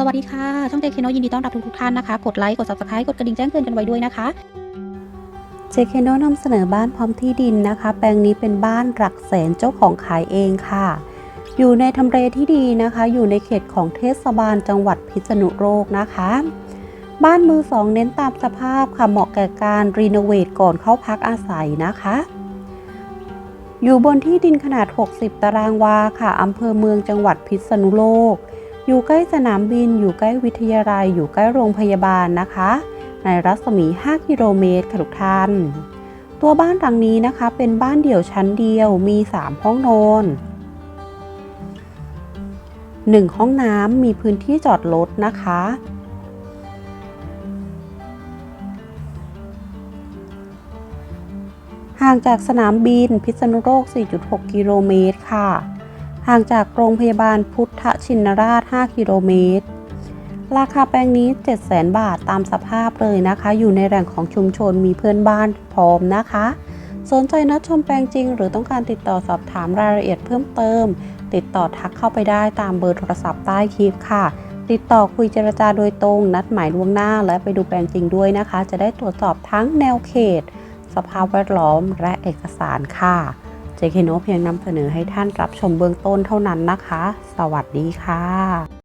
สวัสดีค่ะ ช่องเจคโนยินดีต้อนรับทุกๆท่านนะคะ กดไลค์ กด subscribe กดกระดิ่งแจ้งเตือนกันไว้ด้วยนะคะเจเคโนนำเสนอบ้านพร้อมที่ดินนะคะ แปลงนี้เป็นบ้านหลักแสนเจ้าของขายเองค่ะ อยู่ในทำเลที่ดีนะคะ อยู่ในเขตของเทศบาลจังหวัดพิษณุโลกนะคะ บ้านมือสองเน้นตามสภาพค่ะ เหมาะแก่การรีโนเวทก่อนเข้าพักอาศัยนะคะอยู่บนที่ดินขนาด 60 ตารางวาค่ะ อำเภอเมืองจังหวัดพิษณุโลก อยู่ใกล้สนามบิน อยู่ใกล้วิทยาลัย อยู่ใกล้โรงพยาบาลนะคะ ในรัศมี 5 กิโลเมตรค่ะทุกท่าน ตัวบ้านหลังนี้นะคะ เป็นบ้านเดี่ยวชั้นเดียว มี 3 ห้องนอน 1 ห้องน้ำมีพื้นที่จอดรถนะคะ ห่างจากสนามบินพิษณุโลก 4.6 กิโลเมตรค่ะ ห่างจากโรงพยาบาลพุทธชินราช 5 กิโลเมตร ราคาแปลงนี้ 700,000 บาทตามสภาพเลยนะคะ อยู่ในแหล่งของชุมชนมีเพื่อนบ้านพร้อมนะคะ สนใจนัดชมแปลงจริง หรือต้องการติดต่อสอบถามรายละเอียดเพิ่มเติม ติดต่อทักเข้าไปได้ตามเบอร์โทรศัพท์ใต้คลิปค่ะติดต่อคุยเจรจาโดยตรง นัดหมายล่วงหน้าและไปดูแปลงจริงด้วยนะคะ จะได้ตรวจสอบทั้งแนวเขต สภาพแวดล้อมและเอกสารค่ะ เจคโนเพียงนำเสนอให้ท่านรับชมเบื้องต้นเท่านั้นนะคะ สวัสดีค่ะ